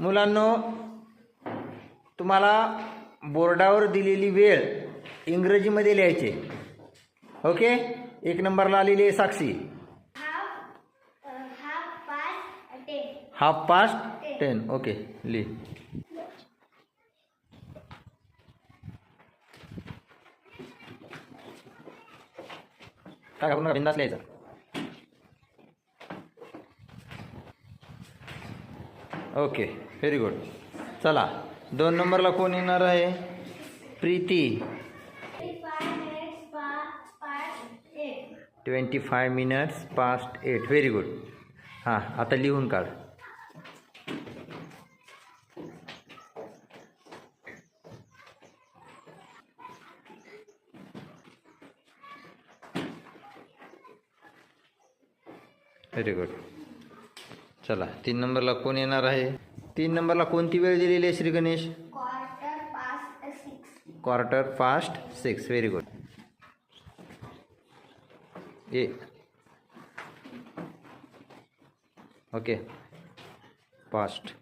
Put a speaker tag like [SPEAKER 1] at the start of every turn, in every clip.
[SPEAKER 1] मुलांनो तुम्हाला बोर्डावर दिलेली वेळ इंग्रजीमध्ये लिहायचे. ओके? एक नंबरला आलेली आहे Sakshi. Half past ten okay लिह काय आपण बिंदास लिहायचा. ओके व्हेरी गुड चला दोन नंबरला कोण येणार आहे? Preeti. Twenty five minutes past eight very good हां आता लिहून काढ. व्हेरी गुड चला तीन नंबरला कोण येणार आहे? तीन नंबरला कोणती वेळ दिलेली आहे Shri Ganesh. Quarter past six very good ए. ओके फास्ट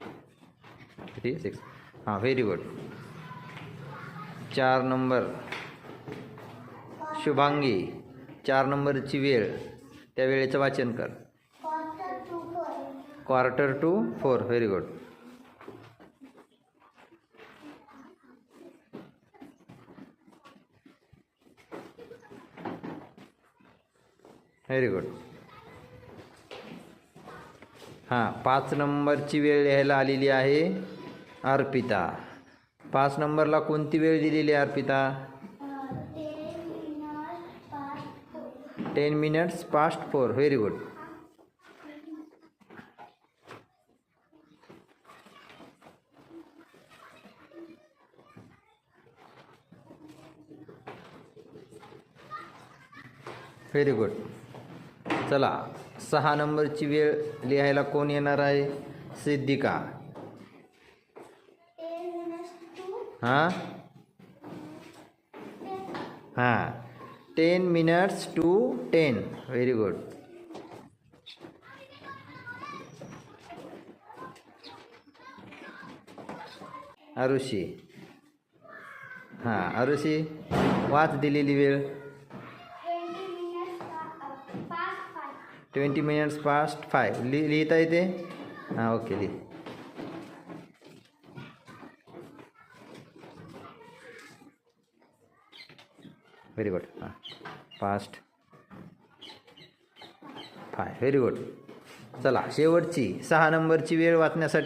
[SPEAKER 1] किती सिक्स हां व्हेरी गुड चार नंबर. शुभांगी. चार नंबरची वेळ. त्या वेळेचं वाचन कर. Quarter to four very good very good हां पाच नंबरची वेळ लिहायला आलेली आहे अर्पिता. पाच नंबरला कोणती वेळ दिलेली आहे Arpita. Ten minutes past four very good very good चला सहा नंबरची वेळ लिहायला कोण येणार आहे? सिद्धिका. हां? हां. Ten minutes to ten very good Arushi हां आरुषी वाच दिलेली वेळ. Twenty minutes past five. लि लिहिता येते? हां ओके लिह. व्हेरी गुड हां. फास्ट फाय व्हेरी गुड चला शेवटची सहा नंबरची वेळ वाचण्यासाठी